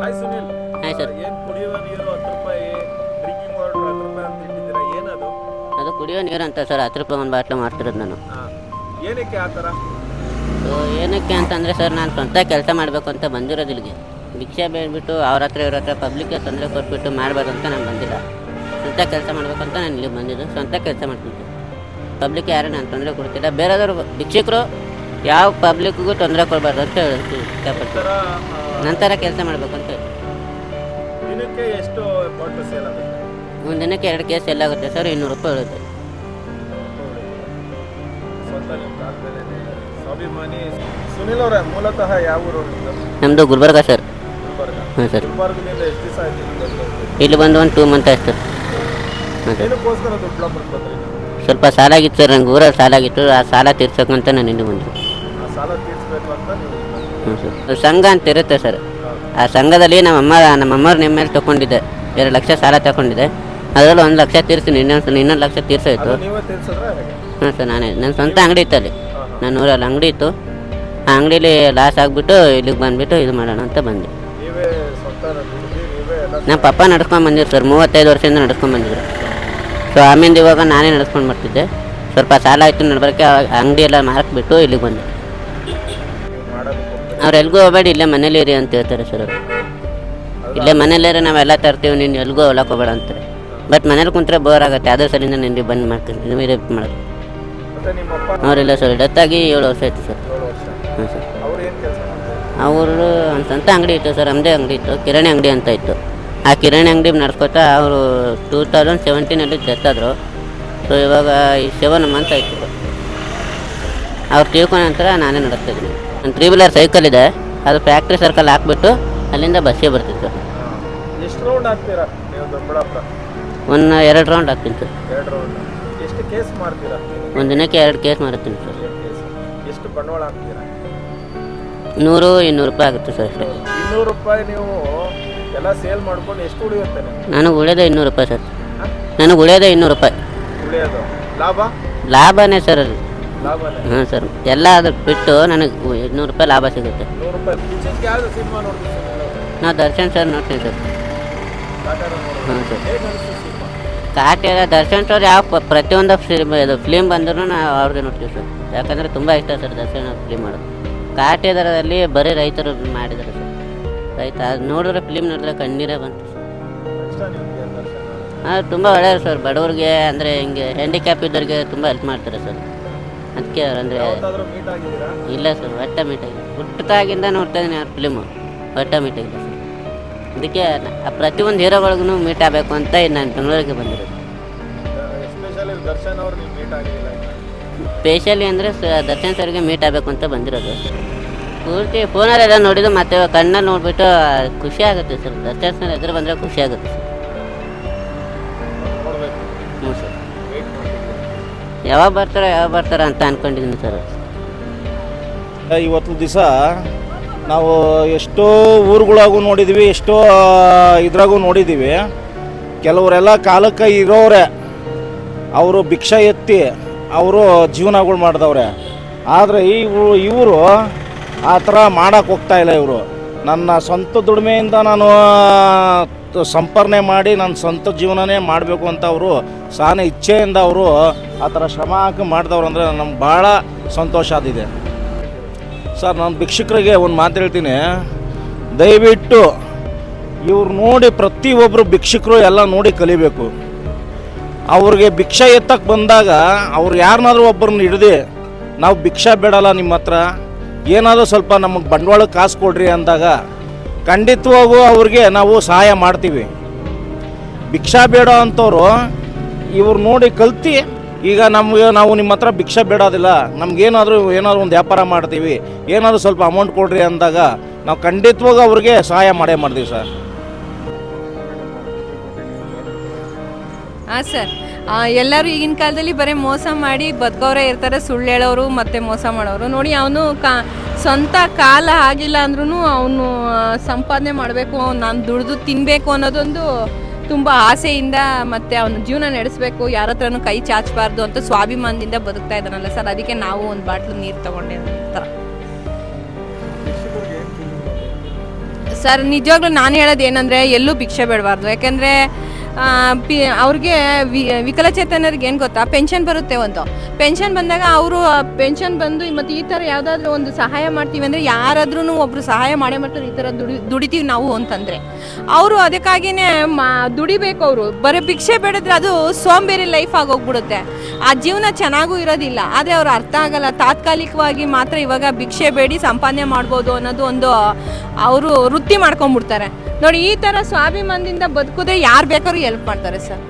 Hi Sunil hi sir ಏನ್ ಕುಡಿಯುವ ನೀರು ಹತ್ತು ರೂಪಾಯಿ? ಡ್ರಿಂಕಿಂಗ್ ವಾಟರ್ ಹತ್ತು ರೂಪಾಯಿ ಅಂತ ಇಟ್ಟಿದ್ದೀರಾ? ಏನದು? ಅದು ಕುಡಿಯೋ ನೀರು ಅಂತ ಸರ್ ಹತ್ತು ರೂಪಾಯಿ ಒಂದು ಬಾಟ್ಲು ಮಾಡ್ತಿರೋದು ನಾನು. ಏನಕ್ಕೆ ಆ ಥರ? ಸೊ ಏನಕ್ಕೆ ಅಂತಂದರೆ ಸರ್ ನಾನು ಸ್ವಂತ ಕೆಲಸ ಮಾಡಬೇಕು ಅಂತ ಬಂದಿರೋದು ಇಲ್ಲಿಗೆ. ಭಿಕ್ಷೆ ಬೇಡ್ಬಿಟ್ಟು ಅವ್ರ ಹತ್ರ ಇವ್ರ ಹತ್ರ ಪಬ್ಲಿಕ್ಗೆ ತೊಂದರೆ ಕೊಟ್ಬಿಟ್ಟು ಮಾಡಬಾರ್ದು ಅಂತ ನಾನು ಬಂದಿಲ್ಲ. ಸ್ವಂತ ಕೆಲಸ ಮಾಡಬೇಕು ಅಂತ ನಾನು ಇಲ್ಲಿ ಬಂದಿದ್ದು. ಸ್ವಂತ ಕೆಲಸ ಮಾಡ್ತಿದ್ದೆ. ಪಬ್ಲಿಕ್ ಯಾರು ನಾನು ತೊಂದರೆ ಕೊಡ್ತಿಲ್ಲ. ಬೇರೆದವ್ರು ಭಿಕ್ಷಕರು ಯಾವ ಪಬ್ಲಿಕ್ಗೂ ತೊಂದರೆ ಕೊಡಬಾರ್ದು ಅಂತ ಹೇಳ್ತೀನಿ ನಂತರ ಕೆಲಸ ಮಾಡಬೇಕು ಅಂತ ಹೇಳಿ. ದಿನಕ್ಕೆ ಎಷ್ಟು ಬಾಟ್ಲು ಸೇಲ್ ಆಗುತ್ತೆ? ಒಂದು ದಿನಕ್ಕೆ ಎರಡು ಕೇಸ್ ಎಲ್ಲಾಗುತ್ತೆ ಸರ್ ಇನ್ನೂರು ರೂಪಾಯಿ ಉಳಿಯುತ್ತೆ. ಸ್ವಂತ ನಿಮ್ಮ ಕಾಲದಲ್ಲೇ ಸ್ವಾಭಿಮಾನಿ ಸುನಿಲ್ ಅವರೇ ಮೂಲತಃ ಯಾವ ಊರು ನಿಮ್ದು? ನಮ್ಮದು ಗುಲ್ಬರ್ಗ ಸರ್. ಗುಲ್ಬರ್ಗ. ಹಾಂ ಸರ್. ಗುಲ್ಬರ್ಗದಿಂದ ಎಷ್ಟು ದಿವಸ ಆಯ್ತು ಇಲ್ಲಿ ಬಂದು? ಇಲ್ಲಿ ಬಂದು ಒಂದು ಟೂ ಮಂತ್ ಆಯ್ತು ಸರ್. ಹಾಂ ಸರ್. ಏನಕ್ಕೋಸ್ಕರ ದುಡ್ಲಾಪುರಕ್ಕೆ ಬಂದ್ರಿ ನೀವು? ಸ್ವಲ್ಪ ಸಾಲ ಆಗಿತ್ತು ಸರ್ ನಂಗೆ ಊರಲ್ಲಿ ಸಾಲ ಆಗಿತ್ತು ಆ ಸಾಲ ತೀರ್ಸೋಕ್ಕಂತ ನಾನು ಇಲ್ಲಿ ಬಂದೆ. ಆ ಸಾಲ ತೀರಿಸ್ಬೇಕು ಹ್ಞೂ ಸರ್ ಸಂಘ ಅಂತ ಇರುತ್ತೆ ಸರ್. ಆ ಸಂಘದಲ್ಲಿ ನಮ್ಮಮ್ಮ ನಮ್ಮಮ್ಮರು ನಿಮ್ಮ ಮೇಲೆ ತಗೊಂಡಿದ್ದೆ. ಎರಡು ಲಕ್ಷ ಸಾಲ ತಗೊಂಡಿದ್ದೆ. ಅದರಲ್ಲಿ ಒಂದು ಲಕ್ಷ ತೀರಿಸ್ತೀನಿ ಇನ್ನೊಂದು ಇನ್ನೊಂದು ಲಕ್ಷ ತೀರ್ಸೋಯ್ತು. ಹಾಂ ಸರ್ ನಾನೇ ನನ್ನ ಸ್ವಂತ ಅಂಗಡಿ ಇತ್ತು ಅಲ್ಲಿ. ನಾನು ಊರಲ್ಲಿ ಅಂಗಡಿ ಇತ್ತು. ಆ ಅಂಗಡೀಲಿ ಲಾಸ್ ಆಗಿಬಿಟ್ಟು ಇಲ್ಲಿಗೆ ಬಂದುಬಿಟ್ಟು ಇದು ಮಾಡೋಣ ಅಂತ ಬಂದೆ. ನಮ್ಮ ಪಪ್ಪ ನಡ್ಸ್ಕೊಂಡು ಬಂದಿದ್ರು ಸರ್ ಮೂವತ್ತೈದು ವರ್ಷದಿಂದ ನಡ್ಸ್ಕೊಂಡು ಬಂದಿದ್ರು. ಸೊ ಆಮೇಲೆ ಇವಾಗ ನಾನೇ ನಡ್ಸ್ಕೊಂಡು ಬರ್ತಿದ್ದೆ. ಸ್ವಲ್ಪ ಸಾಲ ಆಯಿತು ನಡ್ಬರಕ್ಕೆ ಅಂಗಡಿ ಎಲ್ಲ ಮಾರಕ್ಬಿಟ್ಟು ಇಲ್ಲಿಗೆ ಬಂದೆ. ಅವ್ರು ಎಲ್ಗೂ ಹೋಗಬೇಡಿ ಇಲ್ಲೇ ಮನೇಲಿ ಇರಿ ಅಂತ ಹೇಳ್ತಾರೆ ಸರ್ ಅವರು. ಇಲ್ಲೇ ಮನೇಲಿದ್ರೆ ನಾವೆಲ್ಲ ತರ್ತೀವಿ ನೀನು ಎಲ್ಗೂ ಹೊಲಕ್ಕೆ ಹೋಗಬೇಡ ಅಂತಾರೆ ಬಟ್ ಮನೇಲಿ ಕುಂತ್ರೆ ಬೋರ್ ಆಗುತ್ತೆ ಅದೇ ಸಲಿಂದ ನಿನ್ನೆ ಬಂದು ಮಾಡ್ತೀನಿ ನೀವೇ ಮಾಡೋದು. ಅವರಿಲ್ಲ ಸರ್ ಡೆತ್ ಆಗಿ ಏಳು ವರ್ಷ ಆಯ್ತು ಸರ್. ಹಾಂ ಸರ್. ಅವ್ರು ಅಂತಂತ ಅಂಗಡಿ ಇತ್ತು ಸರ್ ನಮ್ಮದೇ ಅಂಗಡಿ ಇತ್ತು ಕಿರಾಣಿ ಅಂಗಡಿ ಅಂತ ಇತ್ತು. ಆ ಕಿರಾಣಿ ಅಂಗಡಿ ನಡ್ಸ್ಕೊತಾ ಅವರು ಟೂ ತೌಸಂಡ್ ಸೆವೆಂಟೀನಲ್ಲಿ ಡೆತ್ ಆದರು. ಸೊ ಇವಾಗ ಈ ಸೆವೆನ್ ಮಂತ್ ಆಯಿತು ಅವ್ರು ತಿಳ್ಕೊಂಡ ನಂತರ ನಾನೇ ನಡೆಸ್ತಿದ್ದೀನಿ ತ್ರೀ ವೀಲರ್ ಸೈಕಲ್ ಇದೆ. ಅದು ಫ್ಯಾಕ್ಟ್ರಿ ಸರ್ಕಲ್ ಹಾಕ್ಬಿಟ್ಟು ಅಲ್ಲಿಂದ ಬಸ್ಸೇ ಬರ್ತಿತ್ತು ಎಷ್ಟು ರೌಂಡ್ ಹಾಕ್ತೀರಾ ನೀವು ದೊಡ್ಡಬಳ್ಳಾಪುರ? ಒಂದು ಎರಡು ರೌಂಡ್ ಹಾಕ್ತೀನಿ ಸರ್ ಎರಡು ರೌಂಡ್ ಎಷ್ಟು ಕೇಸ್ ಮಾಡ್ತೀರಾ? ಒಂದು ದಿನಕ್ಕೆ ಎರಡು ಕೇಸ್ ಮಾಡ್ತೀನಿ ಸರ್ ಎಷ್ಟು ಬಂಡವಾಳ ಹಾಕ್ತೀರಾ? ನೂರು ಇನ್ನೂರು ರೂಪಾಯಿ ಆಗುತ್ತೆ ಸರ್ ಅಷ್ಟೇ. ಇನ್ನೂರು ರೂಪಾಯಿ ನೀವು ಎಲ್ಲ ಸೇಲ್ ಮಾಡ್ಕೊಂಡು ಎಷ್ಟು ಉಳಿಯುತ್ತೆ ನಿಮ್ಗೆ? ನನಗೆ ಉಳಿಯೋದೇ ಇನ್ನೂರು ರೂಪಾಯಿ ಸರ್? ನನಗೆ ಉಳಿಯೋದೇ ಇನ್ನೂರು ರೂಪಾಯಿ. ಉಳಿಯೋದು. ಲಾಭ? ಲಾಭನೇ ಸರ್ ಅದು ಹಾಂ ಸರ್. ಎಲ್ಲ ಅದಕ್ಕೆ ಬಿಟ್ಟು ನನಗೆ ಇನ್ನೂರು ರೂಪಾಯಿ ಲಾಭ ಸಿಗುತ್ತೆ. ನಾವು? ದರ್ಶನ್ ಸರ್ ನೋಡ್ತೀನಿ ಸರ್. ಹಾಂ ಸರ್. ಕಾಟೇರ ದರ್ಶನ್ ಸರ್ ಯಾವ ಪ್ರತಿಯೊಂದು ಫಿಲ್ಮ್ ಇದು ಫಿಲಿಮ್ ಬಂದರೂ ನಾವು ಅವ್ರದ್ದೇ ನೋಡ್ತೀವಿ ಸರ್. ಯಾಕಂದರೆ ತುಂಬ ಇಷ್ಟ ಸರ್ ದರ್ಶನ್ ಅವ್ರ ಫಿಲಿಮ್ ಮಾಡೋದು. ಕಾಟೇದರದಲ್ಲಿ ಬರೀ ರೈತರು ಮಾಡಿದ್ದಾರೆ ಸರ್. ರೈತ ಅದು ನೋಡಿದ್ರೆ ಫಿಲಿಮ್ ನೋಡಿದ್ರೆ ಕಣ್ಣೀರೇ ಬಂತು ಸರ್. ಹಾಂ ತುಂಬ ಒಳ್ಳೆಯದು ಸರ್. ಬಡವ್ರಿಗೆ ಅಂದರೆ ಹಿಂಗೆ ಹ್ಯಾಂಡಿಕ್ಯಾಪ್ ಇದ್ದವ್ರಿಗೆ ತುಂಬ ಹೆಲ್ಪ್ ಮಾಡ್ತಾರೆ ಸರ್. ಅದಕ್ಕೆ ಅಂದರೆ ಇಲ್ಲ ಸರ್ ಒಟ್ಟ ಮೀಟಾಗಿಲ್ಲ ಹುಟ್ಟದಾಗಿಂದ ನೋಡ್ತಾ ಇದ್ದೀನಿ ಅವ್ರ ಫಿಲ್ಮು ಒಟ್ಟ ಮೀಟಾಗಿಲ್ಲ ಸರ್. ಅದಕ್ಕೆ ಪ್ರತಿಯೊಂದು ಹೀರೋಗಳಿಗೂ ಮೀಟ್ ಆಗಬೇಕು ಅಂತ ನಾನು ಬೆಂಗಳೂರಿಗೆ ಬಂದಿರೋದು. ಮೀಟ್ ಆಗಿಲ್ಲ ಸ್ಪೆಷಲಿ ಅಂದರೆ ಸ ದರ್ಶನ್ ಸರ್ಗೆ ಮೀಟ್ ಆಗಬೇಕು ಅಂತ ಬಂದಿರೋದು. ಪೂರ್ತಿ ಫೋನಲ್ಲೆಲ್ಲ ನೋಡಿದ್ರು ಮತ್ತೆ ಕಣ್ಣಲ್ಲಿ ನೋಡಿಬಿಟ್ಟು ಖುಷಿ ಆಗುತ್ತೆ ಸರ್. ದರ್ಶನ್ ಸರ್ ಎದುರು ಬಂದರೆ ಖುಷಿ ಆಗುತ್ತೆ ಸರ್. ಯಾವಾಗ ಬರ್ತಾರೆ ಯಾವಾಗ ಬರ್ತಾರೆ ಅಂತ ಅಂದ್ಕೊಂಡಿದ್ದೀನಿ ಸರ್. ಇವತ್ತು ದಿವಸ ನಾವು ಎಷ್ಟೋ ಊರುಗಳಾಗೂ ನೋಡಿದ್ದೀವಿ, ಎಷ್ಟೋ ಇದ್ರಾಗೂ ನೋಡಿದ್ದೀವಿ. ಕೆಲವರೆಲ್ಲ ಕಾಲಕ್ಕೆ ಇರೋರೆ ಅವರು ಭಿಕ್ಷೆ ಎತ್ತಿ ಅವರು ಜೀವನಗಳು ಮಾಡಿದವ್ರೆ. ಆದರೆ ಈ ಇವರು ಆ ಥರ ಮಾಡೋಕ್ಕೆ ಹೋಗ್ತಾ ಇಲ್ಲ ಇವರು. ನನ್ನ ಸ್ವಂತ ದುಡಿಮೆಯಿಂದ ನಾನು ಸಂಪಾದನೆ ಮಾಡಿ ನನ್ನ ಸ್ವಂತ ಜೀವನನೇ ಮಾಡಬೇಕು ಅಂತ ಅವರು ಸಾನೆ ಇಚ್ಛೆಯಿಂದ ಅವರು ಆ ಥರ ಶ್ರಮ ಹಾಕಿ ಮಾಡಿದವ್ರು ಅಂದರೆ ನಮ್ಗೆ ಭಾಳ ಸಂತೋಷ ಆದಿದೆ. ಸರ್, ನಾನು ಭಿಕ್ಷುಕರಿಗೆ ಒಂದು ಮಾತು ಹೇಳ್ತೀನಿ. ದಯವಿಟ್ಟು ಇವ್ರು ನೋಡಿ ಪ್ರತಿಯೊಬ್ಬರು ಭಿಕ್ಷುಕರು ಎಲ್ಲ ನೋಡಿ ಕಲಿಬೇಕು. ಅವ್ರಿಗೆ ಭಿಕ್ಷೆ ಎತ್ತಕ್ಕೆ ಬಂದಾಗ ಅವ್ರು ಯಾರನ್ನಾದ್ರೂ ಒಬ್ಬರನ್ನ ಹಿಡ್ದು, ನಾವು ಭಿಕ್ಷೆ ಬೇಡಲ್ಲ ನಿಮ್ಮ ಹತ್ರ ಏನಾದರೂ ಸ್ವಲ್ಪ ನಮಗೆ ಬಂಡವಾಳ ಕಾಸು ಕೊಡ್ರಿ ಅಂದಾಗ ಖಂಡಿತವಾಗೂ ಅವ್ರಿಗೆ ನಾವು ಸಹಾಯ ಮಾಡ್ತೀವಿ. ಭಿಕ್ಷಾ ಬೇಡ ಅಂಥವ್ರು ಇವ್ರು ನೋಡಿ ಕಲ್ತಿ, ಈಗ ನಮಗೆ ನಾವು ನಿಮ್ಮ ಹತ್ರ ಭಿಕ್ಷಾ ಬೇಡೋದಿಲ್ಲ, ನಮಗೇನಾದರೂ ಏನಾದರೂ ಒಂದು ವ್ಯಾಪಾರ ಮಾಡ್ತೀವಿ, ಏನಾದರೂ ಸ್ವಲ್ಪ ಅಮೌಂಟ್ ಕೊಡ್ರಿ ಅಂದಾಗ ನಾವು ಖಂಡಿತವಾಗೂ ಅವ್ರಿಗೆ ಸಹಾಯ ಮಾಡೇ ಮಾಡ್ತೀವಿ ಸರ್. ಹಾಂ ಸರ್. ಎಲ್ಲರೂ ಈಗಿನ ಕಾಲದಲ್ಲಿ ಬರೀ ಮೋಸ ಮಾಡಿ ಬದುಕೋರೇ ಇರ್ತಾರೆ, ಸುಳ್ಳು ಹೇಳೋರು ಮತ್ತು ಮೋಸ ಮಾಡೋರು. ನೋಡಿ ಅವನು ಕಾ ಸ್ವಂತ ಕಾಲ ಆಗಿಲ್ಲ ಅಂದ್ರೂ ಅವನು ಸಂಪಾದನೆ ಮಾಡಬೇಕು ನಾನು ದುಡಿದು ತಿನ್ನಬೇಕು ಅನ್ನೋದೊಂದು ತುಂಬ ಆಸೆಯಿಂದ ಮತ್ತು ಅವನ ಜೀವನ ನಡೆಸಬೇಕು, ಯಾರ ಹತ್ರನೂ ಕೈ ಚಾಚಬಾರ್ದು ಅಂತ ಸ್ವಾಭಿಮಾನದಿಂದ ಬದುಕ್ತಾ ಇದ್ದಾನಲ್ಲ ಸರ್, ಅದಕ್ಕೆ ನಾವು ಒಂದು ಬಾಟ್ಲು ನೀರು ತಗೊಂಡೆ ಥರ ಸರ್, ನಿಜವಾಗ್ಲೂ ನಾನು ಹೇಳೋದು ಏನಂದರೆ ಎಲ್ಲೂ ಭಿಕ್ಷೆ ಬೇಡಬಾರ್ದು, ಯಾಕೆಂದರೆ ಅವ್ರಿಗೆ ವಿ, ವಿಕಲಚೇತನರಿಗೆ ಏನು ಗೊತ್ತಾ? ಪೆನ್ಷನ್ ಬರುತ್ತೆ ಒಂದು. ಪೆನ್ಷನ್ ಬಂದಾಗ ಅವರು ಪೆನ್ಷನ್ ಬಂದು ಮತ್ತು ಈ ಥರ ಯಾವುದಾದ್ರೂ ಒಂದು ಸಹಾಯ ಮಾಡ್ತೀವಿ ಅಂದರೆ ಯಾರಾದ್ರೂ ಒಬ್ಬರು ಸಹಾಯ ಮಾಡೇ ಮಾಡ್ತಾರೆ, ಈ ಥರ ದುಡಿ, ದುಡಿತೀವಿ ನಾವು ಅಂತಂದರೆ. ಅವರು ಅದಕ್ಕಾಗಿಯೇ ಮಾ, ದುಡಿಬೇಕು ಅವರು. ಬರೀ ಭಿಕ್ಷೆ ಬೇಡಿದ್ರೆ ಅದು ಸೋಂಬೇರಿ ಲೈಫ್ ಆಗೋಗ್ಬಿಡುತ್ತೆ. ಆ ಜೀವನ ಚೆನ್ನಾಗೂ ಇರೋದಿಲ್ಲ. ಆದರೆ ಅವ್ರು ಅರ್ಥ ಆಗಲ್ಲ. ತಾತ್ಕಾಲಿಕವಾಗಿ ಮಾತ್ರ ಇವಾಗ ಭಿಕ್ಷೆ ಬೇಡಿ, ಸಂಪಾದನೆ ಮಾಡ್ಬೋದು ಅನ್ನೋದು ಒಂದು ಅವರು ವೃತ್ತಿ ಮಾಡ್ಕೊಂಡ್ಬಿಡ್ತಾರೆ ನೋಡಿ ಈ ಥರ ಸ್ವಾಭಿಮಾನದಿಂದ ಬದುಕೋದೇ ಯಾರು ಬೇಕಾದ್ರೂ ಹೆಲ್ಪ್ ಮಾಡ್ತಾರೆ ಸರ್